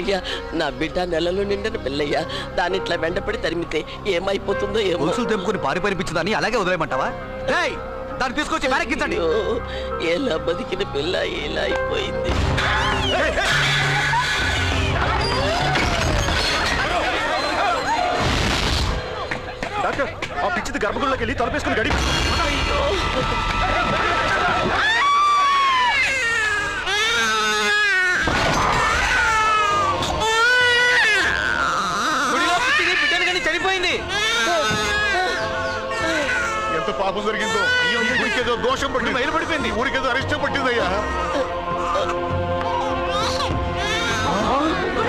అయ్యా నా బిడ్డ నెలలో నిండిన పిల్లయ్యా. దాని ఇట్లా వెంటపడి తరిమితే ఏమైపోతుందో ఏమో. తెంపుకుని పారి పరిపించదని అలాగే వదిలేయమంటావా? దాన్ని తీసుకొచ్చి వెనక్కించండి. అయ్యో, ఎలా బతికిన పిల్ల ఎలా అయిపోయింది. డాక్టర్ ఆ పిచ్చిది గర్భగుడిలోకి వెళ్ళి తలపేసుకుని గడి పాపం జరిగిందో? ఊరికేదో దోషం పట్టి మైలు పడిపోయింది ఊరికేదో అరిష్టం పట్టిందయ్యా.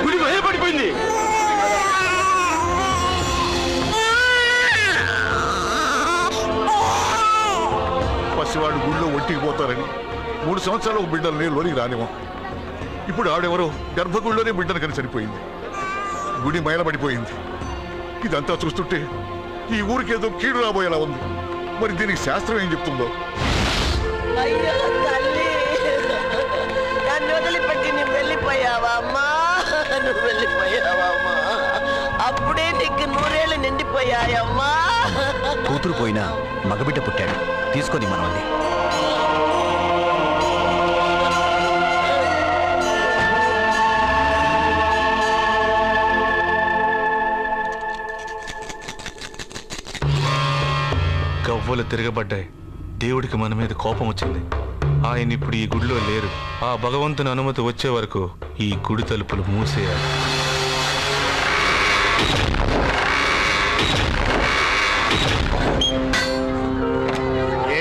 గుడి మైలు పడిపోయింది పసివాడు గుళ్ళో ఒంటికి పోతారని. మూడు సంవత్సరాలు ఒక బిడ్డల్ని లోనికి రానివ్వం. ఇప్పుడు ఆడెవరో గర్భగుడిలోనే బిడ్డను కని చనిపోయింది. గుడి మైలపడిపోయింది ఇదంతా చూస్తుంటే ఈ ఊరికేదో కీడు రాబోయేలా ఉంది. మరి దీనికి శాస్త్రం ఏం చెప్తుందో? అయ్యో తల్లి! నన్ను వదిలిపెట్టి నువ్వు వెళ్ళిపోయావా అమ్మా? నువ్వు వెళ్ళిపోయావా అమ్మా? అప్పుడే నీకు నూరేళ్ళు నిండిపోయాయమ్మా. కూతురు పోయినా మగబిడ్డ పుట్టాడు. తీసుకొని మనల్ని గవ్వలు తిరగబడ్డాయి. దేవుడికి మన మీద కోపం వచ్చింది. ఆయన ఇప్పుడు ఈ గుడిలో లేరు. ఆ భగవంతుని అనుమతి వచ్చే వరకు ఈ గుడి తలుపులు మూసేయాలి.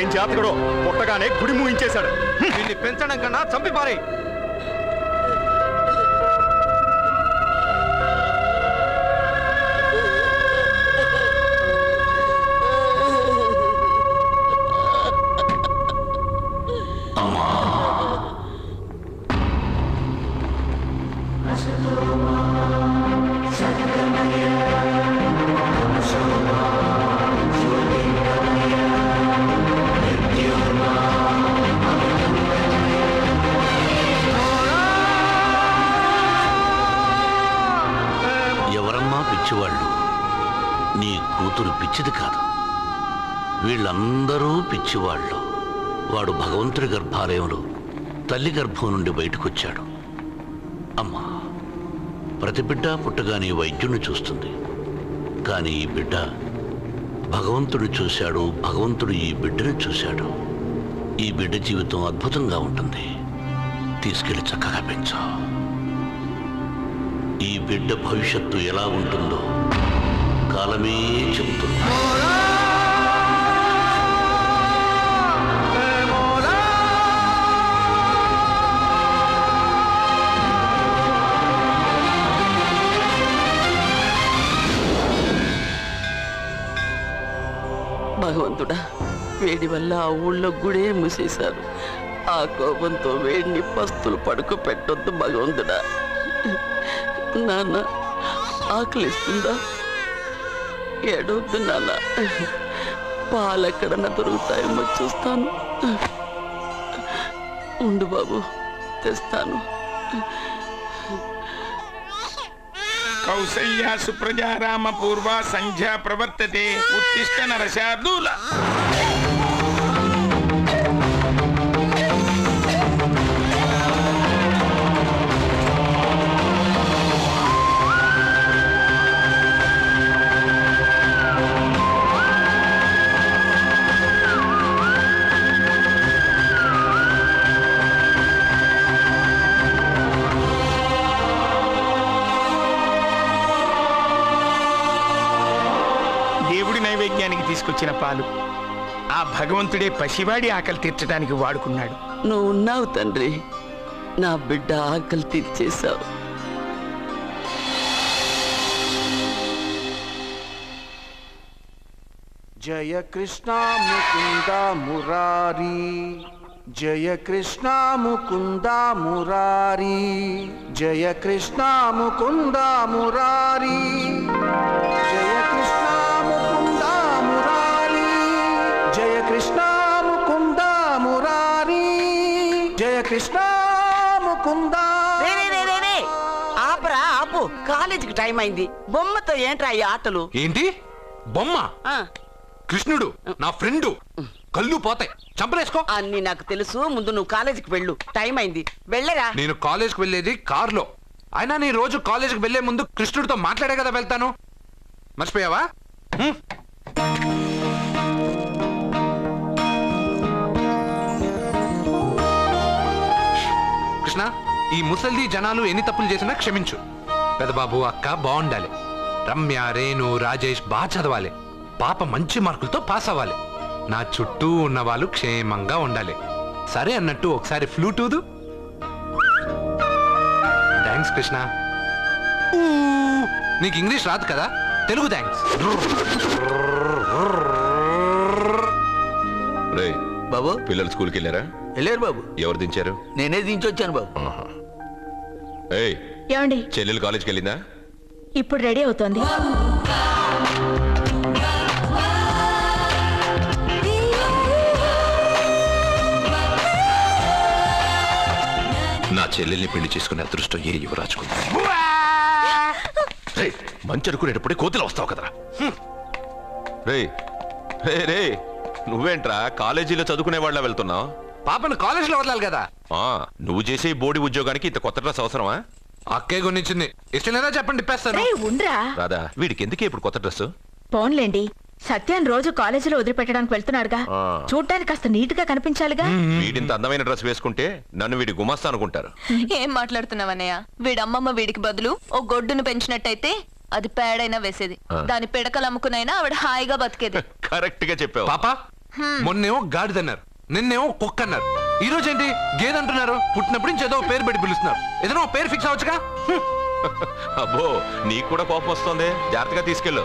ఏం జాతకడో? పుట్టగానే గుడి మూయించేశాడు. దీన్ని పెంచడం కన్నా చంపి పారే పిచ్చివాళ్ళు? నీ కూతురు పిచ్చిది కాదు. వీళ్ళందరూ పిచ్చివాళ్ళు. వాడు భగవంతుడి గర్భాలయంలో తల్లి గర్భం నుండి బయటకొచ్చాడు. అమ్మా ప్రతి బిడ్డ పుట్టగానే వైద్యుణ్ణి చూస్తుంది. కానీ ఈ బిడ్డ భగవంతుడు చూశాడు భగవంతుడు ఈ బిడ్డను చూశాడు. ఈ బిడ్డ జీవితం అద్భుతంగా ఉంటుంది. తీసుకెళ్ళి చక్కగా పెంచు. ఈ బిడ్డ భవిష్యత్తు ఎలా ఉంటుందో కాలమే చెబుతుంది. భగవంతుడా వేడి వల్ల ఆ ఊళ్ళో గుడే మూసేశారు. ఆ కోపంతో వేడిని పస్తులు పడుకు పెట్టొద్దు భగవంతుడా. నాన్న ఆకలిస్తుందా? ఏడవద్దు నాన్న. పాలు ఎక్కడన్నా దొరుకుతాయేమో చూస్తాను. ఉండు బాబు తెస్తాను. కౌసల్యా సుప్రజా రామ పూర్వ సంధ్యా ప్రవర్తతే. ఉత్తిష్ట నరశార్దూల. తీసుకొచ్చిన పాలు. ఆ భగవంతుడే పసివాడి ఆకలి తీర్చడానికి వాడుకున్నాడు. నువ్వు ఉన్నావు తండ్రి. నా బిడ్డ ఆకలి తీర్చేశావు. జయ కృష్ణ ముకుంద మురారి. జయ కృష్ణ ముకుంద మురారి. జయ కృష్ణ ముకుంద మురారి. కాలేజీకి టైం అయింది. బొమ్మతో ఏంట్రా ఈ ఆటలు? ఏంటి? బొమ్మ? ఆ, కృష్ణుడు నా ఫ్రెండ్. కళ్ళు పోతాయి. చంపలేసుకో. అన్ని నాకు తెలుసు. ముందు నువ్వు కాలేజీకి వెళ్ళు. టైం అయింది. వెళ్ళరా? నేను కాలేజ్కి వెళ్ళేది కార్లో. అయినా నీ రోజు కాలేజ్కి వెళ్ళే ముందు కృష్ణుడితో మాట్లాడే కదా వెళ్తాను. మర్చిపోయావా? హ్మ్? కృష్ణ ఈ ముసల్ది జనాలు ఎన్ని తప్పులు చేసినా క్షమించు. పెదబాబు అక్క బాగుండాలి. రమ్య రేణు రాజేష్ బాగా చదవాలి. పాప మంచి మార్కులతో పాస్ అవ్వాలి. నా చుట్టూ ఉన్న వాళ్ళు క్షేమంగా ఉండాలి. సరే అన్నట్టు ఒకసారి ఫ్లూటూదు థ్యాంక్స్ కృష్ణ. ఊ, నీకు ఇంగ్లీష్ రాదు కదా? తెలుగు థ్యాంక్స్. బాబు. పిల్లలు స్కూల్కి వెళ్ళారా? వెళ్ళారు బాబు. ఎవరు దించారు? నేనే దించొచ్చాను బాబు. ఏయ్ ఏమండి? చెల్లెలు కాలేజ్కి వెళ్ళిందా ఇప్పుడు రెడీ అవుతోంది. నా చెల్లెల్ని పెళ్ళి చేసుకునే అదృష్టం ఏ యువరాజుకుంది? రేయ్, మంచి అనుకునేటప్పుడే కోతిలో వస్తావు కదరా. రే రే రే నువ్వేంట్రా కాలేజీలో చదువుకునే వాళ్ళ వెళ్తున్నావు? పాపను కాలేజ్లో వదలాలి కదా. నువ్వు చేసే ఈ బోడి ఉద్యోగానికి ఇంత కొత్త డ్రెస్ అవసరమా? అక్కే కొనిచ్చింది ఇష్టం లేదా చెప్పండి ఇప్పేస్తాను. రేయ్, ఉండ్రా. రాదా వీడికి ఎందుకే ఇప్పుడు కొత్త డ్రెస్ పోన్లేండి. సత్యాన్ని రోజు కాలేజీలో వదిలిపెట్టడానికి వెళ్తున్నాడుగా. ఆ. చూడ్డానికి కాస్త నీట్గా కనిపించాలిగా వీడింత అందమైన డ్రెస్ వేసుకుంటే నన్ను వీడి గుమస్తా అనుకుంటారు. ఏం మాట్లాడుతున్నావన్నయ్య? వీడి అమ్మమ్మ వీడికి బదులు ఓ గొడ్డును పెంచినట్టయితే అది పేడైనా వేసేది. ఆ. దాని పిడకలు అమ్ముకునైనా ఆవిడ హాయిగా బతికేది. కరెక్ట్గా చెప్పావు. పాప మొన్నేమో గాడిదన్నారు నిన్నేమో కుక్క అన్నారు ఈ రోజు ఏంటి? గేదంటున్నారు పుట్టినప్పటి నుంచి ఏదో పేరు పెట్టి పిలుస్తున్నారు. ఏదైనా ఒక పేరు ఫిక్స్ అవ్వచ్చుగా. అబ్బో నీకు కూడా కోపం వస్తుంది. జాగ్రత్తగా తీసుకెళ్ళు.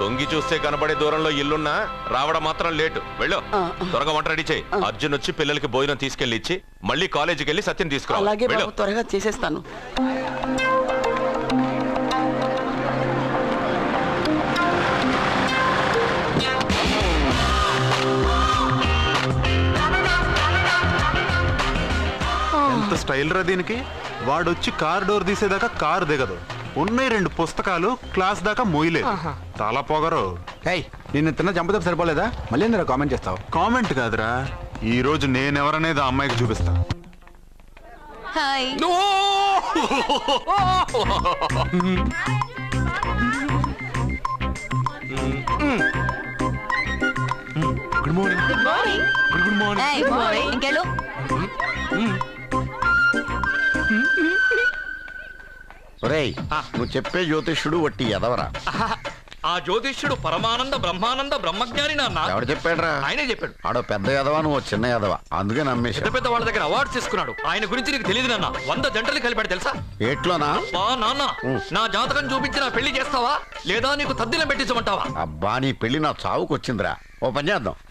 తొంగి చూస్తే కనబడే దూరంలో ఇల్లున్నా రావడం మాత్రం లేటు. వెళ్ళు. త్వరగా వంట రెడీ చేయి. అర్జున్ వచ్చి పిల్లలకి భోజనం తీసుకెళ్ళి ఇచ్చి మళ్ళీ కాలేజీకి వెళ్ళి సత్యం తీసుకురా త్వరగా చేసేస్తాను. ఎంత స్టైల్ రా దీనికి? వాడొచ్చి కార్ డోర్ తీసేదాకా కారు దిగదు. ఉన్నాయి రెండు పుస్తకాలు క్లాస్ దాకా మోయలేదు చాలా పొగరు. నిన్ను తిన్న చంపదెబ్బ సరిపోలేదా? మళ్ళీ కామెంట్ చేస్తావు? కామెంట్ కాదురా. ఈ రోజు నేనెవరనేది ఆ అమ్మాయికి చూపిస్తా. Hi. Good morning. Good morning. Good morning good morning ఇంకెళ్ళు రేయ్ నువ్వు చెప్పే జ్యోతిష్యుడు వట్టి ఎదవరా ఆ జ్యోతిష్యుడు పరమానంద బ్రహ్మానంద బ్రహ్మజ్ఞాని నాన్న. ఎవడు చెప్పాడురా? ఆయనే చెప్పాడు. ఆడో పెద్ద ఎదవా నువ్వు చిన్న ఎదవా అందుకే నమ్మేశా. పెద్ద పెద్ద వాళ్ళ దగ్గర అవార్డ్స్ తీసుకున్నాడు. ఆయన గురించి నీకు తెలియదు నాన్న. వంద జంటలు కలిపాడు తెలుసా? ఏట్లోనా? బా నాన్న నా జాతకం చూపించి నా పెళ్ళి చేస్తావా? లేదా నీకు తద్దిలం పెట్టించమంటావా? అబ్బా నీ పెళ్ళి నా చావుకు వచ్చిందిరా ఓ పని చేద్దాం.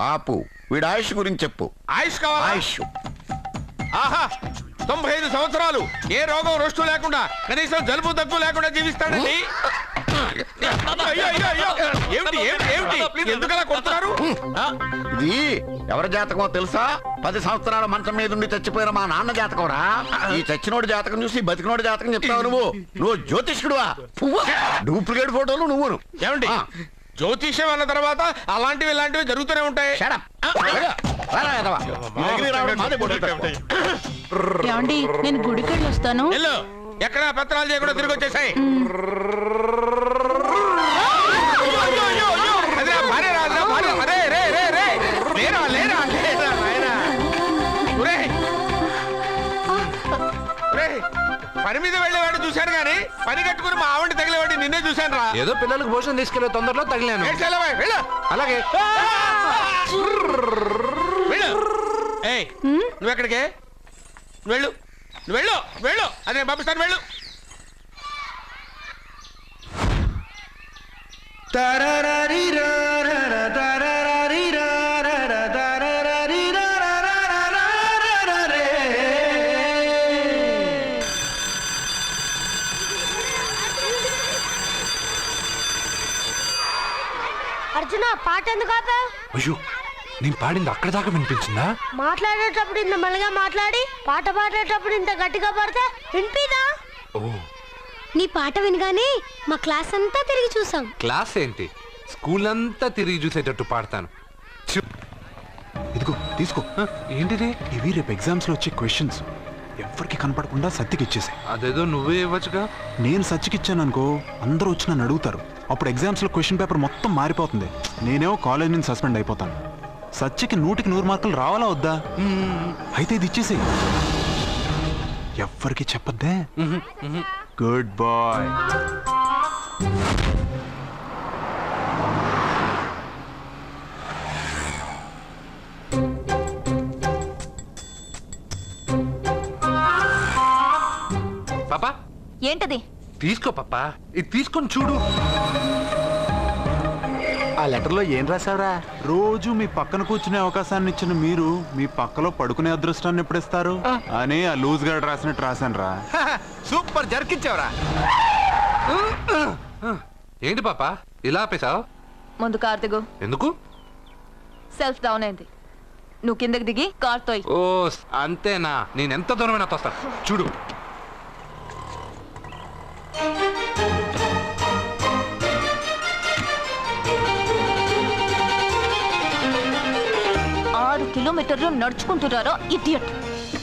ఆపు. వీడి ఆయుష్ గురించి చెప్పు. ఆయుష్ కావాలా? ఆయుష్. ఆహా తొంభై ఐదు సంవత్సరాలు. ఏ రోగం రొస్టు లేకుండా కనీసం జలుబు దగ్గు లేకుండా జీవిస్తాడండి? అయ్యో, అయ్యో, అయ్యో. ఏమిటి ఏమిటి ఏమిటి? ఎందుకలా కొడుతున్నారు? ఆ, ఇది ఎవరి జాతకమో తెలుసా? పది సంవత్సరాల మంచం మీద ఉండి చచ్చిపోయిన మా నాన్న జాతకం రా. ఈ చచ్చినోడి జాతకం చూసి బతికినోడి జాతకం చెప్తావు నువ్వు. నువ్వు జ్యోతిష్కుడువా? డూప్లికేట్ ఫోటోలు నువ్వును. ఏమండి? ఆ. జ్యోతిష్యం అన్న తర్వాత అలాంటివి ఇలాంటివి జరుగుతూనే ఉంటాయి. ఏమండి నేను గుడికి వెళ్ళి వస్తాను ఎక్కడ పత్రాలు చేయకుండా తిరిగి వచ్చేసాయి పని మీద వెళ్ళేవాడు చూశాను కానీ పని కట్టుకుని మా ఆవిడ తగిలేవాడి నిన్నే చూశాను రా ఏదో పిల్లలకు భోజనం తీసుకెళ్ళే తొందరలో తగిలాను. వెళ్ళు. అలాగే. వెళ్ళు. ఏయ్ నువ్వు ఎక్కడికే వెళ్ళు నువ్వు వెళ్ళు. వెళ్ళు అదే పంపిస్తాను వెళ్ళు. అర్జున అయ్యో నేను పాడింది అక్కడ దాకా వినిపించిందా? మాట్లాడేటప్పుడు ఇంత మెల్లగా మాట్లాడి పాట పాడేటప్పుడు ఇంత గట్టిగా పాడితే వినిపిదా? ఓ. నీ పాట వినగానే మా క్లాస్ అంతా తిరిగి చూసాం. క్లాస్ ఏంటి? స్కూల్ అంతా తిరిగి చూసేటట్టు పాడతాను. ఇదిగో తీసుకో. ఏంటిది? ఇవి రేపు ఎగ్జామ్స్లో వచ్చే క్వశ్చన్స్. ఎవరికి కనపడకుండా సత్యకి ఇచ్చేసాయి అదేదో నువ్వే ఇవ్వచ్చుగా? నేను సత్యకి ఇచ్చాను అనుకో అందరూ వచ్చి నన్ను అడుగుతారు. అప్పుడు ఎగ్జామ్స్లో క్వశ్చన్ పేపర్ మొత్తం మారిపోతుంది. నేనేమో కాలేజ్ నుంచి సస్పెండ్ అయిపోతాను. సత్యకి నూటికి నూరు మార్కులు రావాలా వద్దా? అయితే ఇది ఇచ్చేసేయి. ఎవ్వరికి చెప్పద్దే. గుడ్ బాయ్ పాపా? ఏంటది? తీసుకో పాపా. ఇది తీసుకొని చూడు. ఆ లెటర్లో ఏం రాసావురా రోజు మీ పక్కన కూర్చునే అవకాశాన్ని ఇచ్చిన మీరు మీ పక్కలో పడుకునే అదృష్టాన్ని ఎప్పుడు ఇస్తారు? అని ఆ లూజ్ గార్డ్ రాసినట్టు రాశాను రా సూపర్ జరికించావురా ఏంటి పాపా? ఇలా ఆపేశావు? ముందు కార్ దిగు. ఎందుకు? సెల్ఫ్ డౌన్ అయింది. నువ్వు కిందకి దిగి కార్ తోయ్ ఓ అంతేనా? నేను ఎంత దూరమైనా తోస్తాను. చూడు. కిలోమీటర్లు నడుచుకుంటున్నారా ఇడియట్.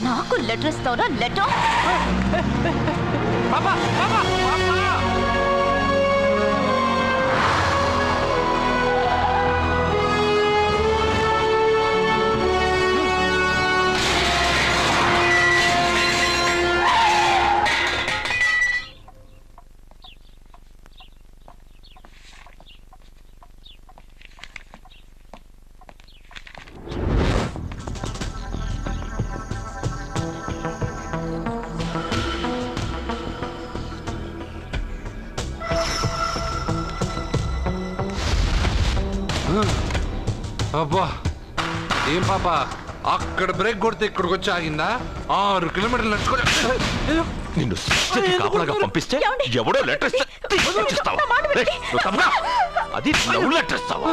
నాకు లెటర్ ఇస్తావరా లెటర్. అబ్బా ఏం పాప? అక్కడ బ్రేక్ కొడితే ఇక్కడికి వచ్చి ఆగిందా? ఆరు కిలోమీటర్లు నడుచుకొని నిన్ను కాపలాగా పంపిస్తే ఎవడో లెటర్ ఇస్తే తీసుకొచ్చిస్తావా? రేయ్, నువ్వు తప్పగా. అది లవ్ లెటర్ ఇస్తావా.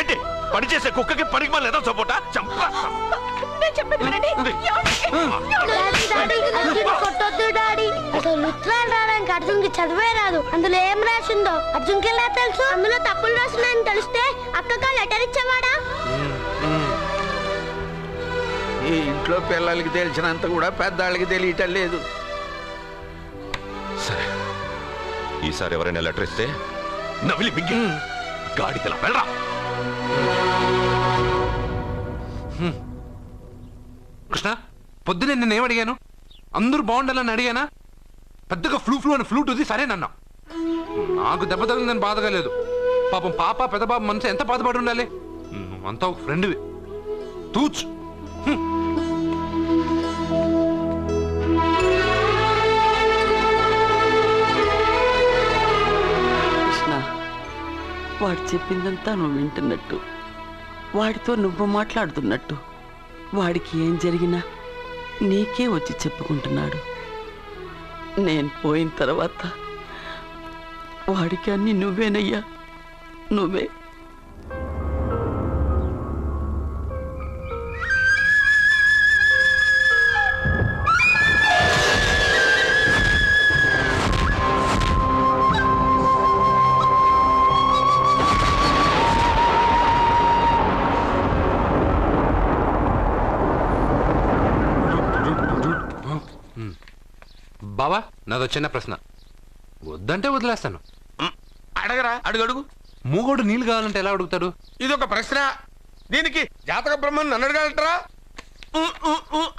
ఏంటి? పని చేసే కుక్కకి పనికి మళ్ళీ ఏదో సపోటా చంపేస్తాం డాడీ, డాడీ, అర్జున్ కొట్టొద్దు డాడీ. అసలు ఉత్తరాలు రావడానికి అర్జున్కి చదివే రాదు. అందులో ఏం రాసిందో? అర్జున్కి ఎలా తెలుసు? అందులో తప్పులు రాసినాయని తెలిస్తే అక్కగా లెటర్ ఇచ్చేవాడా? ఈ ఇంట్లో పిల్లలకి తెలిసినంత కూడా పెద్దాళ్ళకి తెలియటం లేదు. సరే. ఈసారి ఎవరైనా లెటర్ ఇస్తే నవిలి మింగి గాడిదలా వెళ్ళరా. కృష్ణ పొద్దునే నేను ఏమడిగాను అడిగాను? అందరూ బాగుండాలని అడిగానా? పెద్దగా ఫ్లూ ఫ్లూ అని ఫ్లూట్ ఉంది సరేనన్నా నాకు దెబ్బ తగిలిందని బాధగా లేదు. పాపం పాప పెద్ద పాప మనసు ఎంత బాధపడి ఉండాలి? అంతా ఒక ఫ్రెండ్వి. తూచ్. కృష్ణ వాడు చెప్పిందంతా నువ్వు వింటున్నట్టు. వాడితో నువ్వు మాట్లాడుతున్నట్టు. వాడికి ఏం జరిగినా నీకే వచ్చి చెప్పుకుంటున్నాడు. నేను పోయిన తర్వాత వాడికి అన్ని నువ్వేనయ్యా. నువ్వే నాదో చిన్న ప్రశ్న. వద్దంటే వదిలేస్తాను. అడగరా అడుగు అడుగు. మూగోడు నీళ్ళు కావాలంటే ఎలా అడుగుతాడు? ఇది ఒక ప్రశ్న. దీనికి జాతక బ్రహ్మను నన్ను అడగలటరా?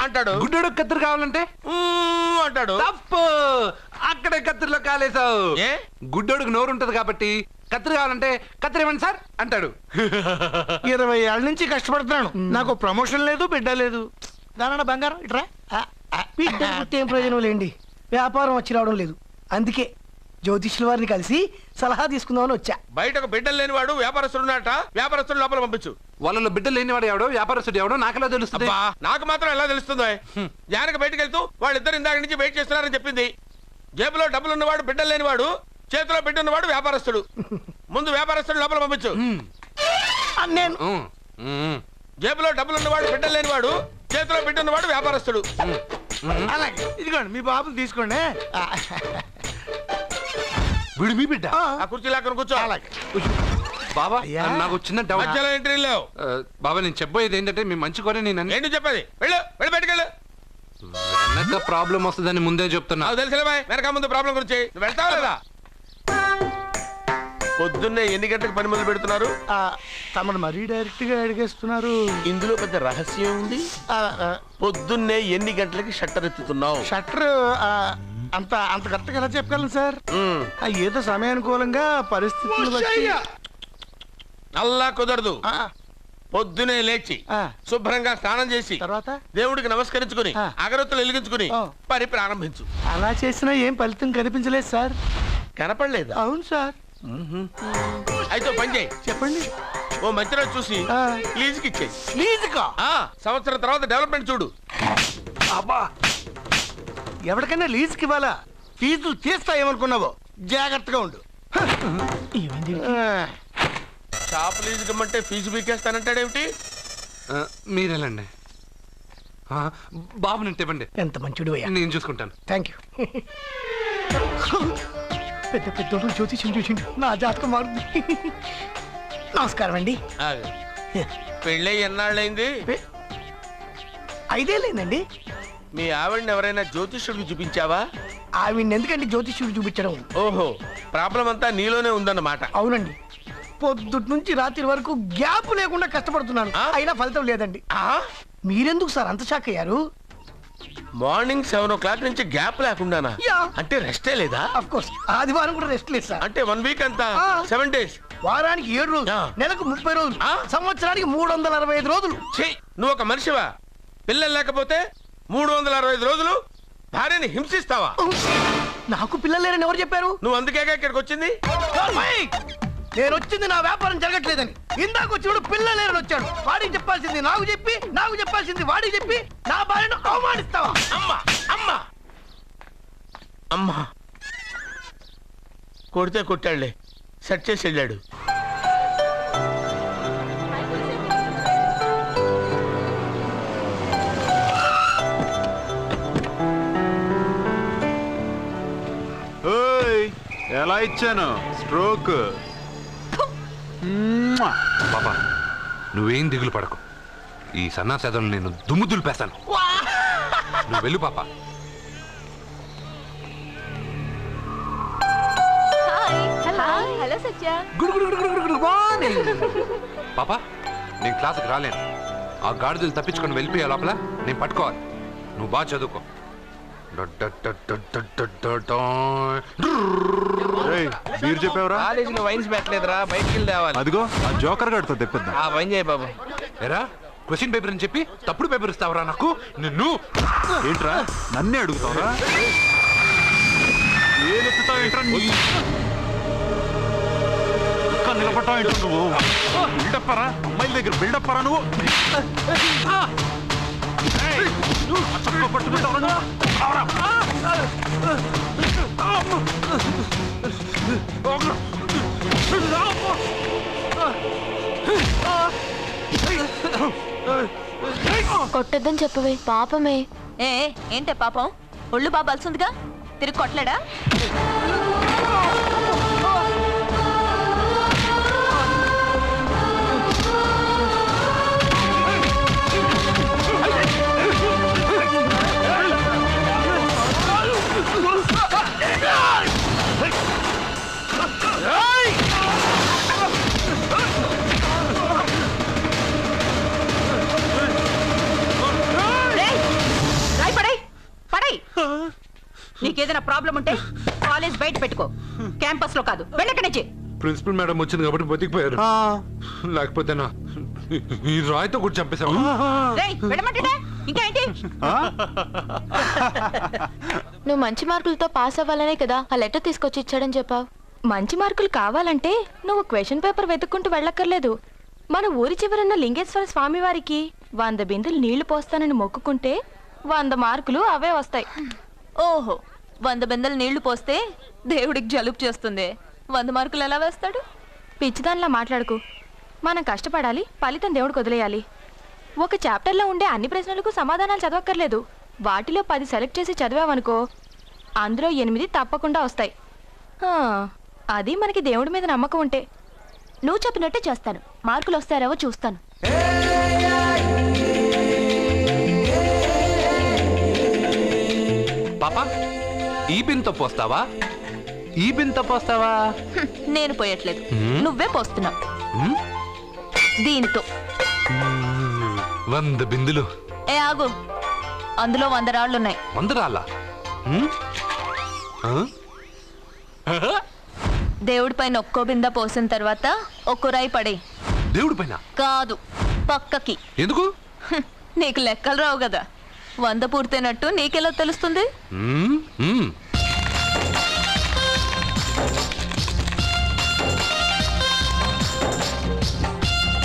అంటాడు. గుడ్డోడు కత్తిరి కావాలంటే? ఊ అంటాడు. తప్పు! అక్కడే కత్తిరిలో కాలేసావు ఏ? గుడ్డోడికి నోరు ఉంటది కాబట్టి కత్తిరి కావాలంటే కత్తిరి ఇవ్వండి సార్ అంటాడు. ఇరవై ఏళ్ళ నుంచి కష్టపడుతున్నాను. నాకు ప్రమోషన్ లేదు బిడ్డ లేదు. దానన్న బంగారం ఇట్రా. ఏం ప్రయోజనం లేండి వ్యాపారం వచ్చి రావడం లేదు. అందుకే జ్యోతిష్యుల వారిని కలిసి సలహా తీసుకుందామని వచ్చా. బయటకు బిడ్డలు లేనివాడు వ్యాపారస్తుడు ఉన్నట వ్యాపారస్తుడు లోపల పంపించు. వాళ్ళలో బిడ్డలు లేనివాడు ఎవడో వ్యాపారస్తుడు ఎవడో నాకెలా తెలుస్తుంది? అబ్బా నాకు మాత్రం ఎలా తెలుస్తుందో. జానకి బయటకు వెళ్తూ వాళ్ళిద్దరు ఇందాక నుంచి వెయిట్ చేస్తున్నారని చెప్పింది. జేబులో డబ్బులు ఉన్నవాడు బిడ్డలు లేనివాడు చేతిలో బిడ్డ ఉన్నవాడు వ్యాపారస్తుడు. ముందు వ్యాపారస్తుడు లోపల పంపించు. నేను. జేబులో డబ్బులు ఉన్నవాడు బిడ్డలు లేనివాడు చేతిలో బిడ్డ ఉన్నవాడు వ్యాపారస్తుడు అలాగే. ఇదిగోండి మీ బాబుని తీసుకోండి. వీడు మీ బిడ్డ? ఆ. కుర్చీ లాక్కను కూర్చో. బాబా అయ్యా. నాకు చిన్న డౌట్ మధ్యలో ఎంట్రీ లేవు. బాబా నేను చెప్పబోయేది ఏంటంటే మీ మంచి కోరే నేను ఏంటి చెప్పేది? వెళ్ళు వెళ్ళి బయటకు వెళ్ళు. వెనక ప్రాబ్లం వస్తుందని ముందే చెప్తున్నా. నాకు తెలుసులే బాయ్ వెనక ముందు ప్రాబ్లం గురించి. నువ్వు వెళ్తావా లేదా? పొద్దున్నే ఎన్ని గంటలకు పని మొదలు పెడుతున్నారు? ఆ, తమను మరీ డైరెక్ట్గా అడిగేస్తున్నారు. ఇందులో పెద్ద రహస్యం ఉంది. ఆ, ఆ, పొద్దున్నే ఎన్ని గంటలకి షట్టర్ ఎత్తుతున్నావు? షట్టర్ ఆ, అంత అంత కరెక్ట్గా ఎలా చెప్పగలను సార్. ఆ, ఏదో సమయానుకూలంగా పరిస్థితులు బట్టి. అల్లా కుదరదు. ఆ, పొద్దునే లేచి ఆ. శుభ్రంగా స్నానం చేసి తర్వాత? దేవుడికి నమస్కరించుకుని ఆ. అగరొత్తులు వెలిగించుకుని ఆ. పని ప్రారంభించు. అలా చేసినా ఏం ఫలితం కనిపించలేదు సార్. కనపడలేదా. అవును సార్. అయితే పని చేయి. చెప్పండి. ఓ మంచి రోజు చూసి. లీజుకి ఇచ్చేయి. ప్లీజ్గా ఆ, సంవత్సరం తర్వాత డెవలప్మెంట్ చూడు. అబ్బా! ఎవరికైనా లీజుకి ఇవ్వాలా? ఫీజులు తీస్తాయేమనుకున్నావో? జాగ్రత్తగా ఉండు. ఆ, షాప్ లీజుకి ఇమ్మంటే ఫీజు పీకేస్తానంటాడేమిటి ఆ, మీరెళ్ళండి. ఆ, బాబు నేను ఇవ్వండి. ఎంత మంచిడు అయ్యా. నేను చూసుకుంటాను. థ్యాంక్ యూ పెద్ద పెద్దోడు జ్యోతిష్యం చూసిండు నా జాతకం మారుంది నమస్కారం అండి. పెళ్ళై ఎన్నాళ్ళైంది? ఐదే లేదండి మీ ఆవిడని ఎవరైనా జ్యోతిష్యుడికి చూపించావా? ఆవిడ ఎందుకండి జ్యోతిష్యుడు చూపించడం? ఓహో ప్రాబ్లం అంతా నీలోనే ఉందన్నమాట. అవునండి. పొద్దుటి నుంచి రాత్రి వరకు గ్యాప్ లేకుండా కష్టపడుతున్నాను? అయినా ఫలితం లేదండి. ఆ? మీరెందుకు సార్ అంత షాక్ అయ్యారు? మార్నింగ్ సెవెన్ ఓ క్లాక్ నుంచి గ్యాప్ లేకుండానా. అంటే రెస్టే లేదా? అఫ్ కోర్స్ ఆదివారం కూడా రెస్ట్ లేదు సార్. అంటే వన్ వీక్ అంతా? ఆ. Seven days? వారానికి ఏడు రోజులు ఆ. నెలకు ముప్పై రోజులు ఆ. సంవత్సరానికి మూడు వందల అరవై ఐదు రోజులు. ఛీ నువ్వు ఒక మనిషివా? పిల్లలు లేకపోతే మూడు వందల అరవై ఐదు రోజులు భార్యని హింసిస్తావా? నాకు పిల్లలు లేరని ఎవరు చెప్పారు? నువ్వు అందుకేగా ఇక్కడికి వచ్చింది! నేను వచ్చింది నా వ్యాపారం జరగట్లేదని. ఇందాక వచ్చినప్పుడు పిల్లలు లేరని వచ్చాడు. వాడికి చెప్పాల్సింది నాకు చెప్పి నాకు చెప్పాల్సింది వాడికి చెప్పి నా భార్యను అవమానిస్తావా? అమ్మా అమ్మా. అమ్మా. కొడితే కొట్టాడులే. సెట్ చేసి వెళ్ళాడు. ఓయ్ ఎలా ఇచ్చాను? స్ట్రోక్. బాబా నువ్వేం దిగులు పడకు. ఈ సన్నాసేదలు నేను దుమ్ము దులిపేస్తాను. నువ్వు వెళ్ళు పాప. హలో సత్య పాప నేను క్లాసుకి రాలేను. ఆ గాడిదలు తప్పించుకొని వెళ్ళిపోయే లోపల నేను పట్టుకోవాలి. నువ్వు బాగా చదువుకో. బీర్ చెప్పావరా కాలేజీలో వైన్స్ పెట్టలేదురా బయటికి వెళ్ళి తేవాలి అదిగో ఆ జోకర్ గడితో తెప్పిద్దాం ఆ వైన్ చేయి బాబు ఎరా క్వశ్చన్ పేపర్ అని చెప్పి తప్పుడు పేపర్ ఇస్తావరా నాకు నిన్ను ఏంట్రా నన్నే అడుగుతావరా ఏలెత్తుతావు ఏంట్రా నిలబడ్డావు ఏంట్రా నువ్వు బిల్డప్పరా అమ్మాయిల దగ్గర బిల్డప్పరా నువ్వు కొట్టొద్దని చెప్పవే పాపమే. ఏ ఏంటే పాపం? ఒళ్ళు బాగా బలుసుందిగా? తిరిగి కొట్టలేడా? ప్రాబ్లం ఉంటే కాలేజ్ బయట పెట్టుకో. క్యాంపస్లో కాదు. వెళ్ళక్కడి నుంచి. ప్రిన్సిపల్ మేడం వచ్చింది కాబట్టి బతికిపోయారు. లేకపోతే నా ఈ రాయితో కూడా వెళ్ళమంటుంటే ఇంకా ఏంటి? నువ్వు మంచి మార్కులతో పాస్ అవ్వాలనే కదా ఆ లెటర్ తీసుకొచ్చి ఇచ్చాడని చెప్పావు. మంచి మార్కులు కావాలంటే నువ్వు క్వశ్చన్ పేపర్ వెతుక్కుంటూ వెళ్ళక్కర్లేదు. మన ఊరి చివరన్న లింగేశ్వర స్వామి వారికి వంద బిందెలు నీళ్ళు పోస్తానని మొక్కుకుంటే వంద మార్కులు అవే వస్తాయి. ఓహో వంద బెందలు నీళ్ళు పోస్తే దేవుడికి జలుబు చేస్తుంది. వంద మార్కులు ఎలా వేస్తాడు? పిచ్చిదానిలా మాట్లాడుకు. మనం కష్టపడాలి ఫలితం దేవుడికి వదిలేయాలి. ఒక చాప్టర్లో ఉండే అన్ని ప్రశ్నలకు సమాధానాలు చదవక్కర్లేదు. వాటిలో పది సెలెక్ట్ చేసి చదివావనుకో అందులో ఎనిమిది తప్పకుండా వస్తాయి. ఆ, అది మనకి దేవుడి మీద నమ్మకం ఉంటే. నువ్వు చెప్పినట్టే చేస్తాను. మార్కులు వస్తారేవో చూస్తాను. పాప ఈ బిన్తో పోస్తావా? ఈ బిన్తో పోస్తావా? నేను పోయట్లేదు? నువ్వే పోస్తున్నావు. హ్మ్? దీనితో వంద బిందులు. ఏ ఆగు. అందులో వంద రాళ్ళున్నాయి. వంద రాళ్ళ? దేవుడి పైన ఒక్కో బింద పోసిన తర్వాత ఒక్కో రాయి పడే దేవుడి పైన? కాదు పక్కకి. ఎందుకు? నీకు లెక్కలు రావు కదా. వంద పూర్తయినట్టు నీకెలా తెలుస్తుంది?